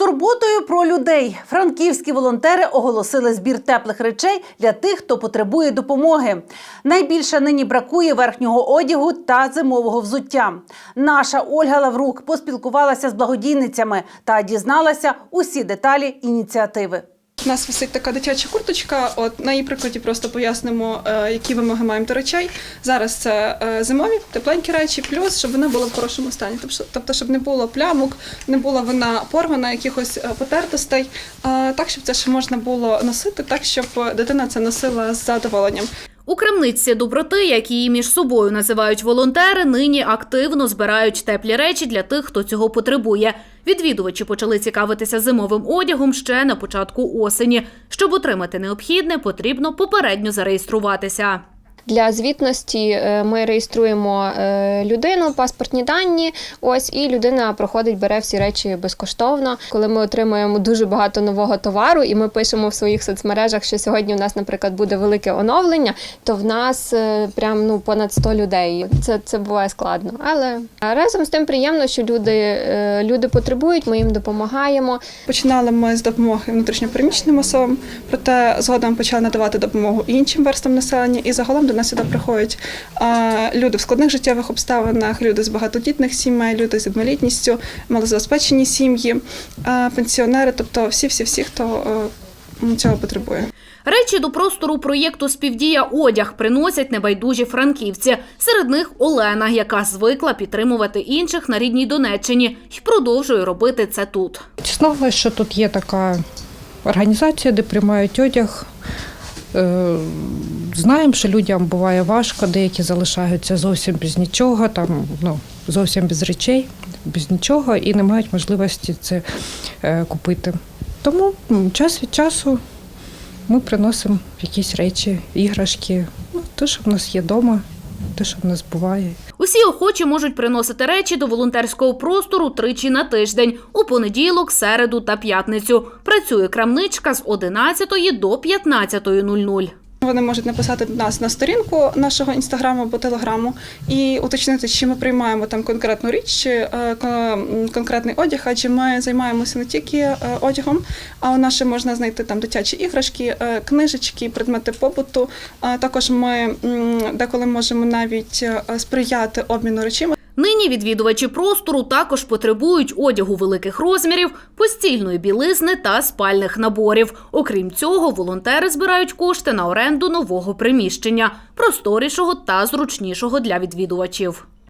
турботою про людей франківські волонтери оголосили збір теплих речей для тих, хто потребує допомоги. Найбільше нині бракує верхнього одягу та зимового взуття. Наша Ольга Лаврук поспілкувалася з благодійницями та дізналася усі деталі ініціативи. У нас висить така дитяча курточка. От на її прикладі просто пояснимо, е, які вимоги маємо до речей. Зараз це е, зимові, тепленькі речі, плюс щоб вона була в хорошому стані. Тобто, щоб не було плямок, не була вона порвана, якихось е, потертостей. Так, щоб це ще можна було носити, так щоб дитина це носила з задоволенням. У крамниці доброти, як її між собою називають волонтери, нині активно збирають теплі речі для тих, хто цього потребує. Відвідувачі почали цікавитися зимовим одягом ще на початку осені. Щоб отримати необхідне, потрібно попередньо зареєструватися. Для звітності е, ми реєструємо е, людину, паспортні дані. Ось і людина проходить, бере всі речі безкоштовно. Коли ми отримуємо дуже багато нового товару, і ми пишемо в своїх соцмережах, що сьогодні у нас, наприклад, буде велике оновлення, то в нас е, прям ну понад 100 людей. Це, це буває складно. Але разом з тим приємно, що люди, люди потребують, ми їм допомагаємо. Починали ми з допомоги внутрішньопереміщеним особам, проте згодом почали надавати допомогу іншим верстам населення. І загалом до нас сюди приходять а, люди в складних життєвих обставинах, люди з багатодітних сімей, люди з інвалідністю, малозабезпечені сім'ї, а, пенсіонери, тобто всі-всі-всі, хто е, цього потребує. Речі до простору проєкту Співдія одяг приносять небайдужі франківці. Серед них Олена, яка звикла підтримувати інших на рідній Донеччині і продовжує робити це тут. Дізналася, що тут є така організація, де приймають одяг. Знаємо, що людям буває важко, деякі залишаються зовсім без нічого, там, ну, зовсім без речей, без нічого і не мають можливості це е, купити. Тому час від часу ми приносимо якісь речі, іграшки, ну, те, що в нас є вдома, те, що в нас буває. Усі охочі можуть приносити речі до волонтерського простору тричі на тиждень у понеділок, середу та п'ятницю. Працює крамничка з 11 до 15.00. Вони можуть написати нас на сторінку нашого інстаграму або телеграму і уточнити, чи ми приймаємо там конкретну річ, чи е, конкретний одяг, адже ми займаємося не тільки е, одягом, а у нас можна знайти там дитячі іграшки, е, книжечки, предмети побуту. Також ми деколи можемо навіть сприяти обміну речима. Нині відвідувачі простору також потребують одягу великих розмірів, постільної білизни та спальних наборів. Окрім цього, волонтери збирають кошти на оренду нового приміщення, просторішого та зручнішого для відвідувачів.